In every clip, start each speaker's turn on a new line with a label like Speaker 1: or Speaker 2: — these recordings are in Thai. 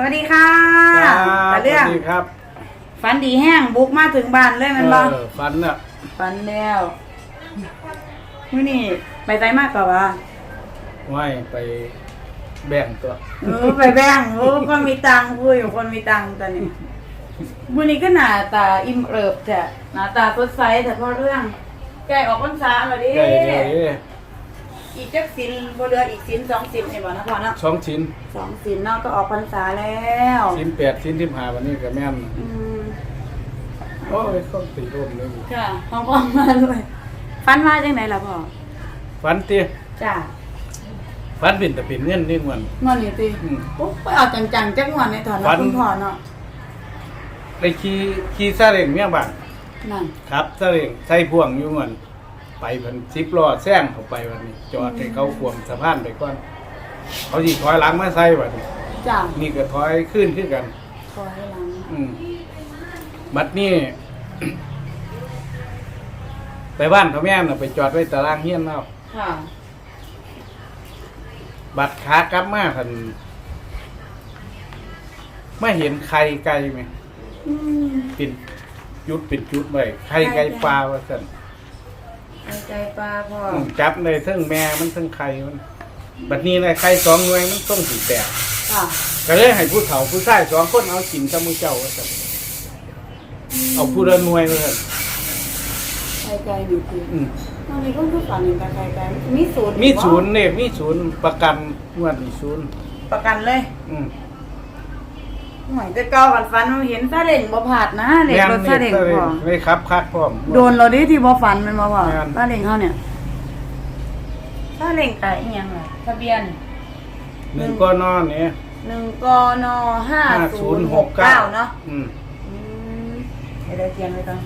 Speaker 1: สวัสดีค่ะ
Speaker 2: ครับ
Speaker 1: แต่เรื่อง
Speaker 2: สวัสดีครับ
Speaker 1: ฝันดีแห้งบุกมาถึงบ้านเลยแมันบ่
Speaker 2: เออฟันน่ะ
Speaker 1: ฝันแล้วมื้อนี้ไปไสมากกว่า
Speaker 2: ไว้ไปแบ่งตัว
Speaker 1: เออไปแบ่งโอ้คนมีตังค์พูดอยู่คนมีตังค์ตอนนี้มื้อนี้ก็หน้าตาอิ่มเอิบแต่หน้าตาสดใสแต่พอเรื่องใกล้ออกพรรษาแล้วดิ
Speaker 2: ใหญ่ใหญ่
Speaker 1: อีกจักสินบ่เหลืออีกสินสองสินนี่บ่นะพ่อเนาะ
Speaker 2: สองชิ้น
Speaker 1: สองสินเนาะก็ออกพรรษาแล้ว
Speaker 2: ชิ้นแปดชิ้นที่หาวันนี้ก็แม่น
Speaker 1: อืม
Speaker 2: โอ้ยต้องตีร่มเลย
Speaker 1: ค่ะพร้อมๆมาด้วยฟันมาจังไหนล่ะพ่อ
Speaker 2: ฟันเตี้ย
Speaker 1: จ้า
Speaker 2: ฟันเป็นแต่เป็นเงินนี่มัน
Speaker 1: งอนนี่ติ
Speaker 2: อืม
Speaker 1: ปุ๊บไปเอาจังๆจักงอนในถอน
Speaker 2: ฟั
Speaker 1: เนาะ
Speaker 2: น
Speaker 1: คุณพ่อเนาะ
Speaker 2: ไปขี่ขี่ซาเล้งเมียบ้าน
Speaker 1: นั่น
Speaker 2: ครับซาเล้งใส่พ่วงอยู่มัน ไปเพิ่นสิบล้อแซงเข้าไปวันนี้ จอดให้เขาขวมสะพานไปก่อน เขาสิถอยหลังมาใส่บัดนี้
Speaker 1: จ้า
Speaker 2: นี่ก็ถอยขึ้นขึ้นกัน
Speaker 1: คอยให้หลัง
Speaker 2: อืมบัดนี้ ไปบ้านเขาแม่น่ะไปจอดไว้ตารางเฮียนเอา
Speaker 1: ค่ะ
Speaker 2: บัดขากลับมาคันไม่เห็นไข่ไก่ไหม
Speaker 1: อืม
Speaker 2: เป็นจุดเป็นจุดไว้ไข่ไก่ปลาว่าสั่น
Speaker 1: ใจใจปลาพ่อ
Speaker 2: อืมจับเลยทั้งแม่มันทั้งไข่มันบัดนี้เลยไข่สองหน่วยมันต้องสีแตก
Speaker 1: ค่ะ
Speaker 2: ก็เลยให้ผู้เฒ่าผู้ชายสองคนเอากินกับมือเจ้าว่าสั่นเอาผู้ละหน่วยว่าสั่น
Speaker 1: ใจใจหนูคือ
Speaker 2: อืม
Speaker 1: ตอนนี้ก็คือฝันเห็นแต่ใจใจมีศูนย์
Speaker 2: มีศูนย์เนี่ยมีศูนย์ประกันงวดมีศูนย์
Speaker 1: ประกันเลย
Speaker 2: อืม
Speaker 1: หวยจะเก่ากันฝันมันเห็นซาเล้งบ่ผาดนะเด็กรถซาเล้งพ่อ
Speaker 2: ไม่ครับคักพร้อม
Speaker 1: โดนเราดิที่บ่ฝันแมันมาพ่อ
Speaker 2: แม่น
Speaker 1: ซาเล้งเขาเนี่ยซาเล้งแต่อีหยังล่ะทะเบียน
Speaker 2: หนึ่งก็นอนเนี่ย
Speaker 1: หนึ่งกนห้าศูนย์หกเก้าเนาะ
Speaker 2: อืม
Speaker 1: อืมเดี๋ยวได้เขียนไว้ก่อน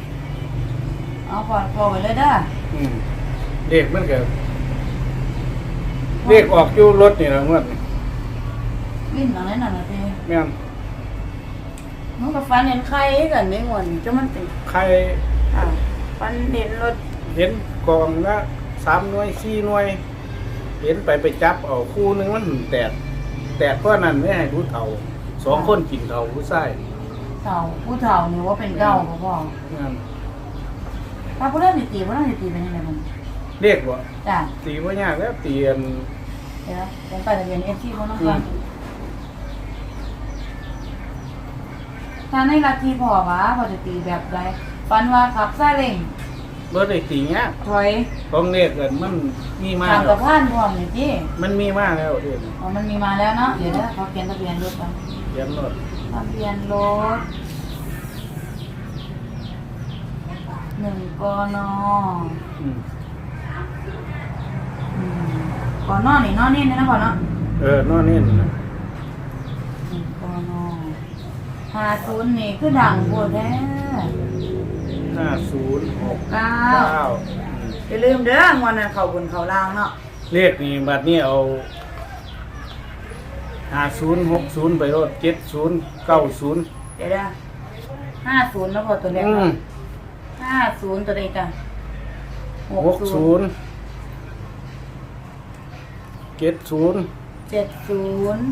Speaker 1: เอาก่อนพอไว้เลยเด้อ
Speaker 2: อืมเลขมันก็เลขออกอยู่รถนี่ละงวดนี่
Speaker 1: ลิ้นหนังนั้นน่ะนะพี่
Speaker 2: แม่น
Speaker 1: มันก็ฟันเห็นใครกันในหวนจะมันติด
Speaker 2: ใคร
Speaker 1: อ่าฟันเห็นรถ
Speaker 2: เห็นกองละสามหน่วยสี่หน่วย เห็นไปไปจับเอาคู่หนึงมันแตกแตกเพราะนั้นไม่ให้ผู้เฒ่าสองคนกินเฒ่าผู้ชาย
Speaker 1: เฒ่าผู้เฒ่านี่ว่าเป็นเก้าพ่อพ่อ
Speaker 2: นั่น
Speaker 1: ถ้าผู้เล่นตีผู้เล่นตีเป็นยังไงบ้าง
Speaker 2: เรียกว่า
Speaker 1: จ้ะ
Speaker 2: ตีว่ายากแล้วตีอัน
Speaker 1: เดี๋ยวเดี๋ยวไปทะเบียนเอฟซีเขาน้องก่อ ถ้าในลัทธิพ่อวะพอจะตีแบบไรฟันว่าขับซาเล้ง
Speaker 2: เบอร์ได้ตีเนี้ย
Speaker 1: ถอย
Speaker 2: ของเลขเกินมันมีมา
Speaker 1: ทาง
Speaker 2: แล้
Speaker 1: กับ
Speaker 2: ว
Speaker 1: ผ่านพร้อมนี่จี
Speaker 2: มันมีมาแล้วเดี๋ยวนี้
Speaker 1: อ๋อมันมีมาแล้วเนาะเดี๋ยวนะเขาเขียนทะเบียนรถก่อน
Speaker 2: เขียนรถ
Speaker 1: ทะเบียนรถหนึ่งกน
Speaker 2: อืม
Speaker 1: อืมกนนี่เนอนี่นะก่อนเนาะ
Speaker 2: เออนอนนี่นะ
Speaker 1: หนึ่งกน ห้าศูนย์นี่คือดังโบดแท้
Speaker 2: ห้าศูนย์
Speaker 1: หกเก้า
Speaker 2: เก้า
Speaker 1: อย่าลืมเด้องวันนั้นเขาบนเขาล่างเนาะ
Speaker 2: เลขนี่บัดนี้เอาห้าศูนย์หกศูนย์ไปรถเจ็ดศูนย์เก้าศูนย์
Speaker 1: เดี๋ยวนะห้าศูนย์แล้วพอตัวเล็ก
Speaker 2: อืม
Speaker 1: ห้าศูนย์ตัวเล็กจ้ะ
Speaker 2: หกศูนย์เจ็ดศูนย์
Speaker 1: เจ็ดศูนย์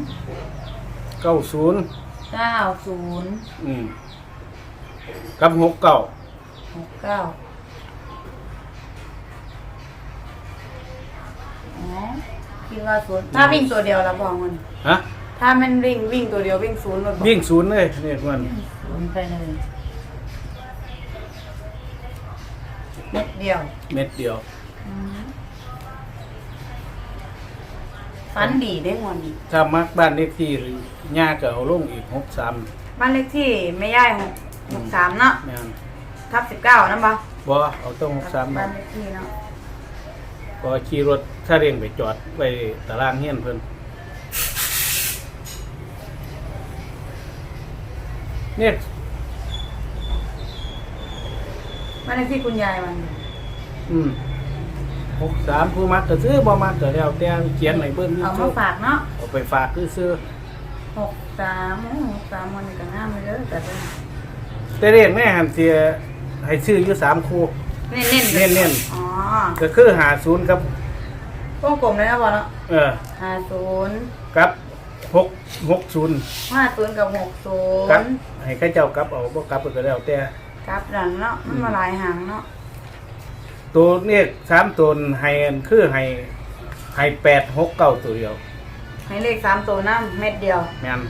Speaker 2: เก้าศูนย์
Speaker 1: เก้าศูนย์
Speaker 2: อืมกับหกเก้า
Speaker 1: หกเก้าอ๋อวิ่งว่าศูนย์ถ้าวิ่งตัวเดียวละบอกมัน
Speaker 2: ฮะ
Speaker 1: ถ้ามันวิ่งวิ่งตัวเดียววิ่งศูนย์รถบอก
Speaker 2: วิ่งศูนย์เลยเนี่ยมัน
Speaker 1: ศูนย์ไปเลยเม็ดเดียว
Speaker 2: เม็ดเดียว
Speaker 1: อืม ฝันดีได้หมดนี่
Speaker 2: ถ้ามักบ้านเลขที่ย่าก็เอาลงอีกหกสาม
Speaker 1: บ้านเลขที่ไม่ย่ายหกหกสามเนาะ
Speaker 2: แม่น
Speaker 1: ทับสิบเก้านะบ่
Speaker 2: บ่เอาต้องหกสาม
Speaker 1: บ้านเลขที่เนาะ
Speaker 2: ก็ขี่รถถ้าเร่งไปจอดไปตารางเฮียนเพิ่นเนี่ย
Speaker 1: บ้านเลขที่คุณยายมัน
Speaker 2: อืม หกสามผู้มักก็ซื้อบ่มักก็แล้วแต่เขียนให้เบิ่ง
Speaker 1: เอา
Speaker 2: ซื้
Speaker 1: มา
Speaker 2: อ
Speaker 1: ฝากเนาะ
Speaker 2: เอาไปฝากคือซื้อ
Speaker 1: หกสามโอ้หกสามวันนี้ก็งามเลยเด้อแต่เป็น
Speaker 2: แต่เรียกแม่หันเสียให้ซื้ออยู่สามคู่
Speaker 1: เน้นเน้น
Speaker 2: เน้น
Speaker 1: อ๋อ
Speaker 2: ก็คือหาศูนย์กับ
Speaker 1: วงกลมเลยนะบอลเนาะ
Speaker 2: เออ
Speaker 1: ห้าศูนย์
Speaker 2: กับหกหกศูนย์
Speaker 1: ห้าศูนย์กับหกศู
Speaker 2: กลับ
Speaker 1: นย์
Speaker 2: ให้เข้าเจ้ากลับเอาบ่กลับก็แล้วแต่
Speaker 1: กลับหลังเนาะมันมาหลายหางเนาะ
Speaker 2: ตัวเนี่ยสามตัวให้อันคือให้ให้แปดหกเก้าตัวเดียว
Speaker 1: ให้เลขสามตัวน้ำเม็ดเดียว
Speaker 2: แม่น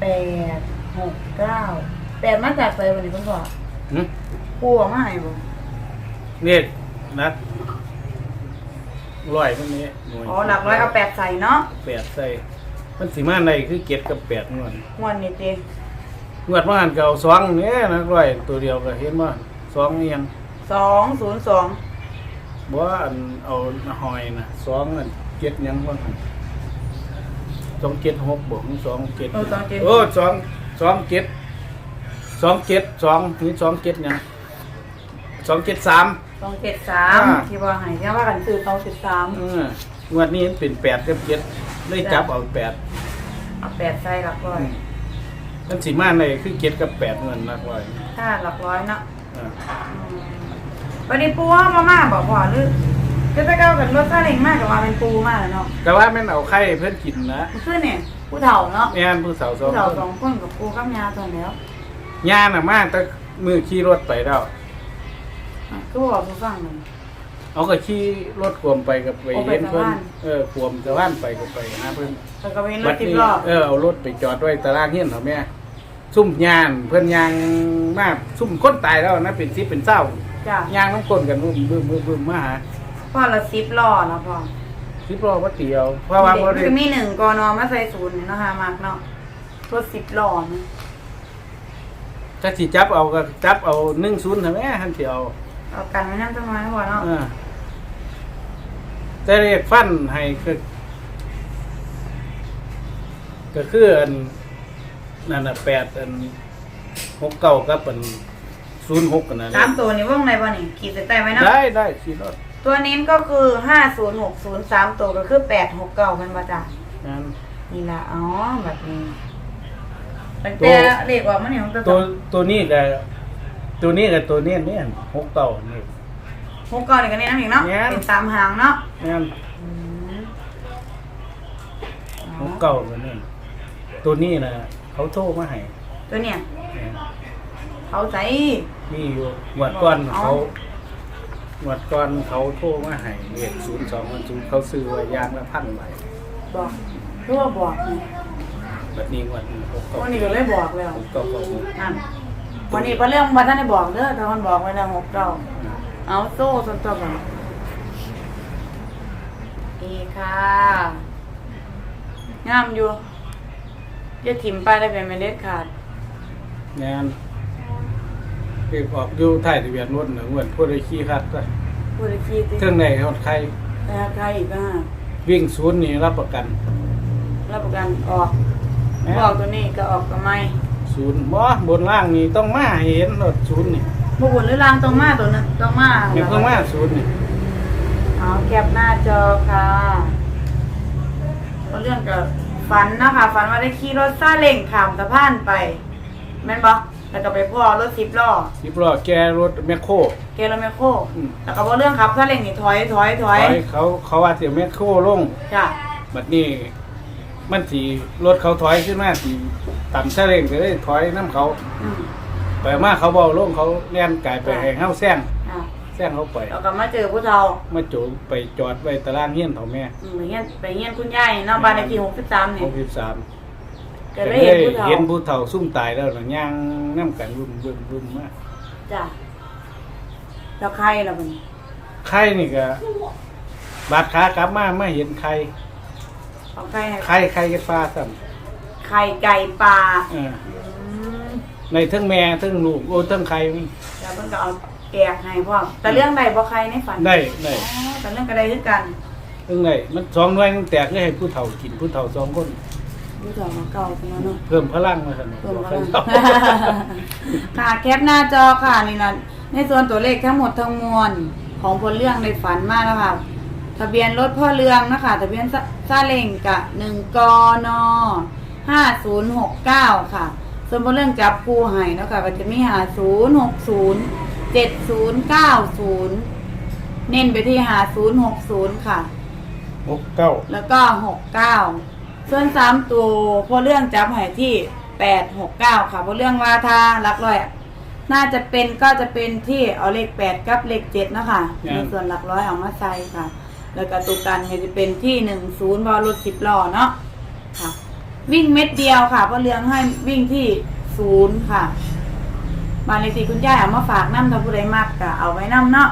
Speaker 1: แปดหกเก้าแปดมาจากใส่วันนี้คุณพ่อ
Speaker 2: หึ
Speaker 1: ปูออกมาให้บ่
Speaker 2: เนี่ยนักร้อยพวกนี้หน่วย
Speaker 1: อ๋อหลักร้อยเอาแปดใส่เนาะ
Speaker 2: แปดใส่มันสิมาในคือเจ็ดกับแปดงวด
Speaker 1: งวดนี้เจ
Speaker 2: งวดว่าหันเก่าสองเนี่ยนักร้อยตัวเดียวก็เห็นว่าสองเอียง
Speaker 1: สองศูนย์สอง
Speaker 2: บ่ว่าอันเอาหอยนะสองอันเจ็ดหยังว่าหั่นสองเจ็ดหกบวกสองเจ็ด
Speaker 1: เออสองเจ็ด
Speaker 2: โอ้สองสองเจ็ดสองเจ็ดสองนี่สองเจ็ดหยังสองเจ็ดสาม
Speaker 1: สองเจ็ดสาม
Speaker 2: อ่า
Speaker 1: ที่ว่าให้ที่ว่ากันซื้อสองเจ็ดสาม
Speaker 2: เอองวดนี้มันเป็นแปดกับเจ็ดเลยจับเอาแปด
Speaker 1: เอาแปดใส่หลักร้อย
Speaker 2: มันสีมาในคือเจ็ดกับแปดเงินนักร้อย
Speaker 1: ถ้าหลักร้อยเนาะ
Speaker 2: อ่า
Speaker 1: วันนี้ปูว่ามาม่าบอกพ่อหรือจะไปเก้ากันรถซาเล้งมากกับว่าเป็นปูมากเนาะ
Speaker 2: แต่ว่าแม่นเอาไข่เพื่อนกินนะ
Speaker 1: มันขึ้นเนี่ยผู้เฒ่าเนาะ
Speaker 2: แม่นผู้สาวสอง
Speaker 1: ผู้เฒ่า
Speaker 2: คน
Speaker 1: สองคนกับปูกับยาตัวแล้ว
Speaker 2: ย่าน่ะมากแต่มือขี่รถไปแล้ว
Speaker 1: อะก็บอกผู้ฟังมัน
Speaker 2: เอาก็ขี่รถขวมไปกับไป
Speaker 1: โอ้ไป
Speaker 2: เห็นเพิ่น
Speaker 1: สะพาน
Speaker 2: เออขวมสะพานไปกับไปหาเพิ่น
Speaker 1: แล้วก็เป็นร
Speaker 2: บั
Speaker 1: ถ
Speaker 2: ด
Speaker 1: ติด
Speaker 2: นี้
Speaker 1: ล้อ
Speaker 2: เออเอารถไปจอดไว้ตารางเฮียนเขาแม่ซุ่มยานเพื่อนยางมากซุ่มคนตายแล้วนะเป็นสิเป็นเศร้า
Speaker 1: จ้ะ
Speaker 2: ยางน้ำคนกันบึ้มบึ้มบึ้มบึ้มมาหา
Speaker 1: พ่อละสิบล้อเนาะพ่อ
Speaker 2: สิบล้อว่าเตียวเพราะว่าบ่
Speaker 1: มัน
Speaker 2: ได้
Speaker 1: ก็มีหนึ่งกอนอมาใส่ศูนย์เนี่ยเนาะคะมากเนาะรถสิบล้อนะ
Speaker 2: ถ้าสิจับเอาก็จับเอาหนึ่งศูนย์ทำไมฮันเตียว
Speaker 1: เอากันไว้นั่นจังไว้พ่อเนาะ
Speaker 2: เออแต่เรียกฟันให้คือก็คืออันนั่นน่ะแปดอันหกเก้ากับอัน ศูนย์หกกันนะ
Speaker 1: สามตัวนี้ว่องในบ่นี่ขีดเส้นใต้ไว้เนาะ
Speaker 2: ได้ได้สิรถ
Speaker 1: ตัวนี้ก็คือห้าศูนย์หกศูนย์สามตัวก็คือแปดหกเก้ากันมาจ้ะ
Speaker 2: งั้น
Speaker 1: นี่ละอ๋อแบบนี้ตั้งแต่เลขว่ามันเนี่ยมัน
Speaker 2: ตัวตัวนี้กับตัวนี้กับตัวนี้เนี่ยหกเก้านี่
Speaker 1: หกเก้านี่กันนี่น้ำอีกเนาะ
Speaker 2: แม่น
Speaker 1: เป็นสามหางเนาะ
Speaker 2: งั้น
Speaker 1: อืม
Speaker 2: หกเก้ากันนี่ตัวนี้นะเขาโทรมาให้
Speaker 1: ตัวเนี่ย
Speaker 2: เนี่ย
Speaker 1: เขาใจ
Speaker 2: มีอยู่หวดก้อน
Speaker 1: เอา
Speaker 2: เขาหวดก้อนเขาโทรมาให้เลขศูนย์สองศูนย์เขาซื้อไว้ยางละพันใบ
Speaker 1: บอกรู้ว่าบอกนี่
Speaker 2: แบบนี้หวดหกเก้า
Speaker 1: วันนี้ก็เลยบอกแล้ว
Speaker 2: หกเก้าเก้าหก
Speaker 1: นั่นวันนี้เป็นเรื่องวันท่านได้บอกเด้อแต่คนบอกไว้แล้วหกเก้าเอาโซ่ส่วนตัวก่อนดีค่ะงามอยู่จะถิ่มไปได้เป็นเมล็ดขาด
Speaker 2: งาน เก็บออกอยู่ถ่ายทะเบียนรถหนึ่งเหมือนผู้ใดขี่คัดก็
Speaker 1: พูดขี้ติ
Speaker 2: เครื่องในเขาใคร
Speaker 1: แต่ใครอีกก็ห้า
Speaker 2: วิ่งศูนย์นี่รับประกัน
Speaker 1: รับประกันออก
Speaker 2: แม่น
Speaker 1: ออกตัวนี้ก็ออกตัวไม่
Speaker 2: ศูนย์บ่บนล่างนี่ต้องมาให้เห็นรถศูนย์นี่
Speaker 1: บุบุญหรือลางตรงมาตัวนึงตรงมา
Speaker 2: มีต้องมาศูนย์นี่
Speaker 1: เอาแคปหน้าจอค่ะก็เรื่องกับฝันนะคะฝันว่าได้ขี่รถซาเล้งข้ามสะพานไปแม่นบ่ แล้วก็ไปพ่อรถสิบล้อ
Speaker 2: สิบล้อแกรถแมคโคร
Speaker 1: เกลโมโค
Speaker 2: อืม
Speaker 1: แล้วก็บ่เรื่องขับซาเล้งนี่ถอยถอยถ
Speaker 2: ถ
Speaker 1: อ
Speaker 2: อยยเขาเขาว่าเสียแมคโครลง
Speaker 1: จ้ะ
Speaker 2: บัดนี้ มันสีรถเขาถอยขึ้นมาสีต่ำเสลงก็เลยถอยน้ำเขา
Speaker 1: อืม
Speaker 2: ไปมาเขาเบาลงเขาแล่นกายไป
Speaker 1: จ้ะ
Speaker 2: แหงเฮาแซง
Speaker 1: อะ
Speaker 2: แซงเขาไป
Speaker 1: แล้วก็มาเจอผู้เฒ่า
Speaker 2: มาโจมไปจอดไว้ตารางเฮียนเถาแม่
Speaker 1: อืมไปเฮียนไปเฮียนคุณยายเนาะบ้านเลขที่63
Speaker 2: ห
Speaker 1: นี่
Speaker 2: กสิบสาม
Speaker 1: ก็เลยเห็นผู้เฒ่า
Speaker 2: เห็นผู้เฒ่าซุ่มตายแล้วนะย่างน้ำกันรุ่มรุ่มรุ่มมา
Speaker 1: จ้ะแล้วใครล่ะบัดนี้
Speaker 2: ไข่นี่ก็บาดขากลับมาไม่เห็นใคร
Speaker 1: เอาใครให้
Speaker 2: ใครใครกันปลาซ้
Speaker 1: ไข่ไก่ปลาำ
Speaker 2: เออ
Speaker 1: อืม
Speaker 2: ในทั้งแม่ทั้งลูกโอ้ทั้งใครมัน
Speaker 1: แล้วเพิ่นก็เอาแกกให้พ่อมแต่เรื่องใดบ่ใครในฝัน
Speaker 2: ได้ได้
Speaker 1: อ๋อแต่เรื่องก็ได้คือกัน
Speaker 2: ทั้งไงมันสองหน่วยมันแตกเลยให้ผู้เฒ่ากินผู้เฒ่าสองคน
Speaker 1: ผู้เฒ่ามาเก่าจังเนาะ
Speaker 2: เพิ่มพลังมาสนุก
Speaker 1: เพิ่ม
Speaker 2: บอก
Speaker 1: พ
Speaker 2: ให้
Speaker 1: ลัง
Speaker 2: เขา
Speaker 1: ค่ะแคปหน้าจอค่ะนี่นะในส่วนตัวเลขทั้งหมดทั้งมวลของพลเรื่องในฝันมากแล้วค่ะ ทะเบียนรถพ่อเรืองนะคะทะเบียนซาซาเล้งกะหนึ่งกนห้าศูนย์หกเก้าค่ะส่วนพลเรื่องจับคู่ให้เนาะคะก็จะมีหาศูนย์หกศูนย์เจ็ดศูนย์เก้าศูนย์เน้นไปที่หาศูนย์หกศูนย์ค่ะ
Speaker 2: หกเก้า
Speaker 1: แล้วก็หกเก้า ส่วนสามตัวพอเรื่องจับใหายที่แปดหกเก้าค่ะพอเรื่องว่าถ้าหลักร้อยอะน่าจะเป็นก็จะเป็นที่เอาเลขแปดกับเลขเจ็ดนะคะในส่วนหลักร้อยเอามาใส่ค่ะ แล้วก็ตัวกันก็จะเป็นที่หนึ่งศูนย์บอลรถสิบล้อเนาะค่ะ วิ่งเม็ดเดียวค่ะเพราะเรื่องให้วิ่งที่ศูนย์ค่ะบานเลขที่คุณย่าเอามาฝากน้ำถ้าผู้ใดมากก็เอาไว้น้ำเนาะ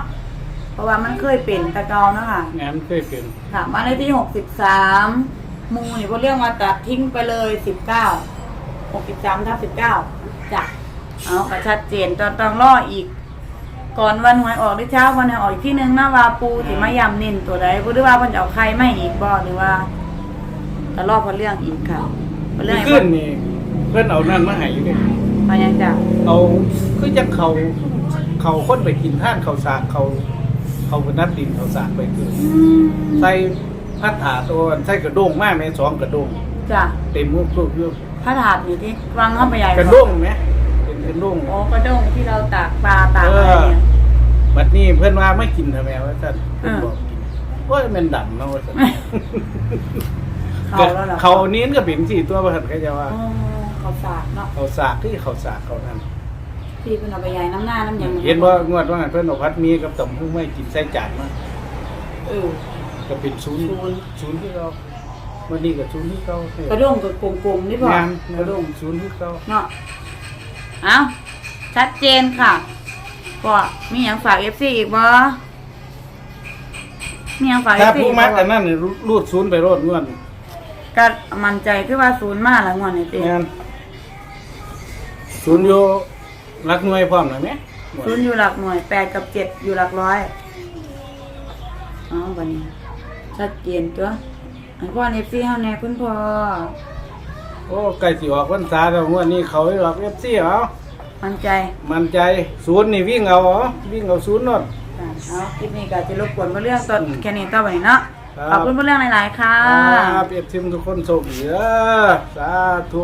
Speaker 1: เพราะว่ามันเคยเป็นตะเกาเนาะค่ะ
Speaker 2: งานเคยเป็น
Speaker 1: ค่ะมานเลขที่หกสิบสาม มูนี่เพราะเรื่องมาตัดทิ้งไปเลยสิบเก้าหกสิบสามทับสิบเก้าจ้ะเอาก็ชัดเจนตอนต้องรออีก ก่อนวันหวยออกหรือเช้าวันหวยออกอีกที่หนึ่งนะว่าปูสิมายำเน้นตัวใดหรือว่าเพิ่นจะเอาใครไม่อีกบ่หรือว่าจะรอเพราะเรื่องอีกค่ะเพราะเรื่อง
Speaker 2: ขึ้นนี่เพื่อนเอานั่นมาให้อยู่นี่
Speaker 1: พอยังจ้ะ
Speaker 2: เอาคือจะเขาเขาคนไปกินท่านเขาสากเขาเขาเป็นนัดดินเขาสากไปคือใส่ พัดถาตัวใส่กระด้งมากในสองกระด้ง
Speaker 1: จ้ะ
Speaker 2: เต็มมุกลูกอยู่
Speaker 1: พระถาดอยู่ที่วางเข้าไปใหญ่
Speaker 2: กระด้งไหมเป็นกระด้ง
Speaker 1: โอ้กระด้งที่เราตากปลาตาก
Speaker 2: เอ
Speaker 1: อะไร
Speaker 2: อ
Speaker 1: เนี่ย
Speaker 2: บัดนี้เพื่อนว่าไม่กินทำไมว่าท่านเพิ่น
Speaker 1: อ่า
Speaker 2: บอกกินว่ามันดำเนาะว่าซั่น
Speaker 1: เขาแล้วเหรอ
Speaker 2: เขานี้ก็เป็นสี่ตัวว่าท่านก็จะว่า
Speaker 1: อ๋อเขาสากเนาะ
Speaker 2: เขาสากที่เขาสากเขานั่น
Speaker 1: ที่เป็นเอาไปใหญ่น้ำหน้าน้ำยัง
Speaker 2: เห็นว่างวดว่างั้นเพื่อนเอาพัดมีกับตำหุ้งไม่กินใส่จานมา
Speaker 1: เออ
Speaker 2: ก็เป็นศูนย์
Speaker 1: ศูนย์
Speaker 2: ศูนย์ที่เราวันนี้ก็ศูนย์ที่เขา
Speaker 1: กระด้งกับกลมๆนี่พองา
Speaker 2: น
Speaker 1: กระด้ง
Speaker 2: ศูนย์ที่เขา
Speaker 1: เนาะเอาชัดเจนค่ะก็มีอย่างฝากเอฟซีอีกบ่มีอย่างฝากเอ
Speaker 2: ถ้า
Speaker 1: ฟซี
Speaker 2: ผู้มักอันนั้นเนี่ยรูดศูนย์ไปโรดงวด
Speaker 1: ก็มั่นใจคือว่าศูนย์มาแล้วงวดนี้ติ
Speaker 2: งานศูนย์อยู่รักหน่วยพร้อมหน่อยไหม
Speaker 1: ศูนย์อยู่หลักหน่วยแปดกับเจ็ดอยู่หลักร้อยเอาบัดนี้ ชัดเจนตัวอันพ่อเอฟซีเฮาแน่คุณพ่อ
Speaker 2: โอ้ไก่สิออกวันษาแต่งวดนี้เขาให้ออกเอฟซีเอา
Speaker 1: มั่นใจ
Speaker 2: มันใจศูนย์นี่วิ่งเอาเหรอวิ่งเอาศูนย์นน
Speaker 1: อะเอาคลิปนี้ก็จะรบกวนมาเรื่องตอนแค่นี้ต่อไปเนาะ
Speaker 2: ครับ
Speaker 1: ขอบคุณมาเรื่องหลายๆค่ะ
Speaker 2: ครับเอฟซีทุกคนโชคดีเด้อสาธุ